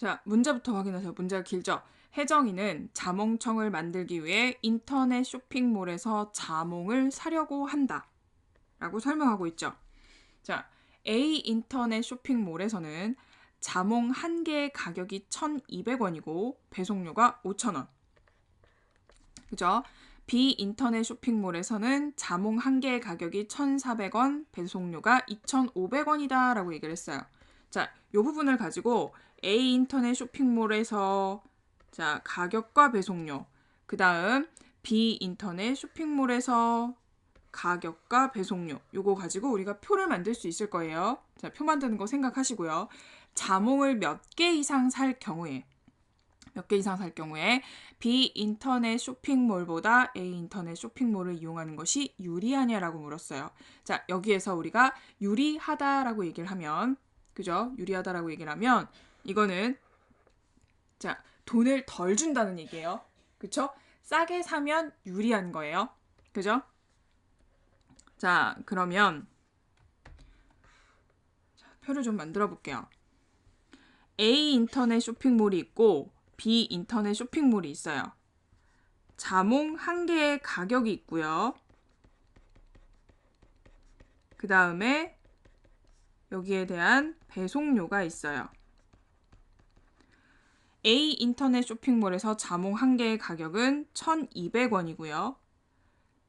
자, 문제부터 확인하세요. 문제가 길죠? 혜정이는 자몽청을 만들기 위해 인터넷 쇼핑몰에서 자몽을 사려고 한다. 라고 설명하고 있죠. 자, A 인터넷 쇼핑몰에서는 자몽 한 개의 가격이 1,200원이고 배송료가 5,000원. 그죠? B 인터넷 쇼핑몰에서는 자몽 한 개의 가격이 1,400원, 배송료가 2,500원이다 라고 얘기를 했어요. 자, 이 부분을 가지고 A 인터넷 쇼핑몰에서 자, 가격과 배송료. 그 다음 B 인터넷 쇼핑몰에서 가격과 배송료. 요거 가지고 우리가 표를 만들 수 있을 거예요. 자, 표 만드는 거 생각하시고요. 자몽을 몇 개 이상 살 경우에 몇 개 이상 살 경우에 B 인터넷 쇼핑몰보다 A 인터넷 쇼핑몰을 이용하는 것이 유리하냐라고 물었어요. 자, 여기에서 우리가 유리하다라고 얘기를 하면 그죠? 유리하다라고 얘기를 하면 이거는 자, 돈을 덜 준다는 얘기예요. 그쵸? 싸게 사면 유리한 거예요. 그죠? 자, 그러면 자, 표를 좀 만들어 볼게요. A 인터넷 쇼핑몰이 있고 B 인터넷 쇼핑몰이 있어요. 자몽 한 개의 가격이 있고요. 그 다음에 여기에 대한 배송료가 있어요. A 인터넷 쇼핑몰에서 자몽 한 개의 가격은 1,200원이고요.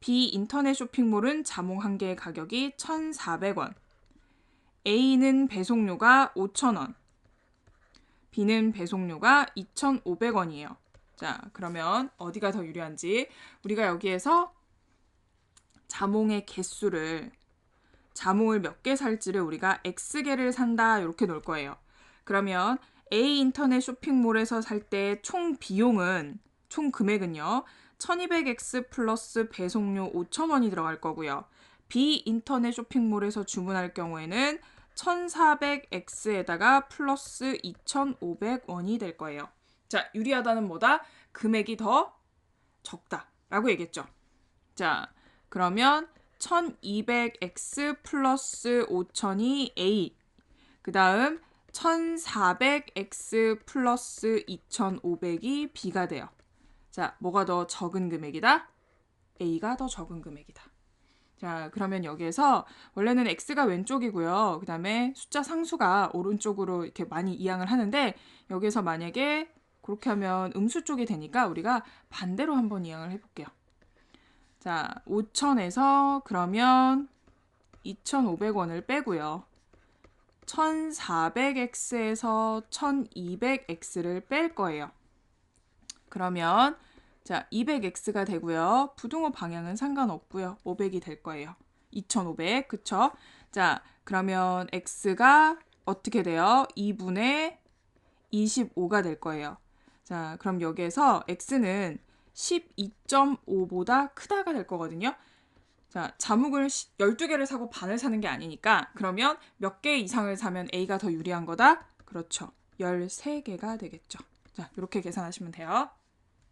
B 인터넷 쇼핑몰은 자몽 한 개의 가격이 1,400원. A는 배송료가 5,000원. B는 배송료가 2,500원이에요. 자, 그러면 어디가 더 유리한지 우리가 여기에서 자몽의 개수를 자몽을 몇 개 살지를 우리가 X개를 산다 이렇게 놓을 거예요. 그러면 A 인터넷 쇼핑몰에서 살 때 총 비용은 총 금액은요. 1200X 플러스 배송료 5,000원이 들어갈 거고요. B 인터넷 쇼핑몰에서 주문할 경우에는 1400X에다가 플러스 2,500원이 될 거예요. 자, 유리하다는 뭐다? 금액이 더 적다 라고 얘기했죠. 자, 그러면 1200X 플러스 5,000이 A. 그 다음 1400X 플러스 2500이 B가 돼요. 자, 뭐가 더 적은 금액이다? A가 더 적은 금액이다. 자, 그러면 여기에서 원래는 X가 왼쪽이고요. 그 다음에 숫자 상수가 오른쪽으로 이렇게 많이 이항을 하는데 여기에서 만약에 그렇게 하면 음수 쪽이 되니까 우리가 반대로 한번 이항을 해볼게요. 자, 5천에서 그러면 2,500원을 빼고요. 1400x에서 1200x를 뺄 거예요. 그러면 자, 200x가 되고요. 부등호 방향은 상관없고요. 500이 될 거예요. 2500. 그쵸? 자, 그러면 x가 어떻게 돼요? 2분의 25가 될 거예요. 자, 그럼 여기에서 x는 12.5보다 크다가 될 거거든요. 자, 자묵을 12개를 사고 반을 사는 게 아니니까 그러면 몇 개 이상을 사면 A가 더 유리한 거다? 그렇죠. 13개가 되겠죠. 자, 이렇게 계산하시면 돼요.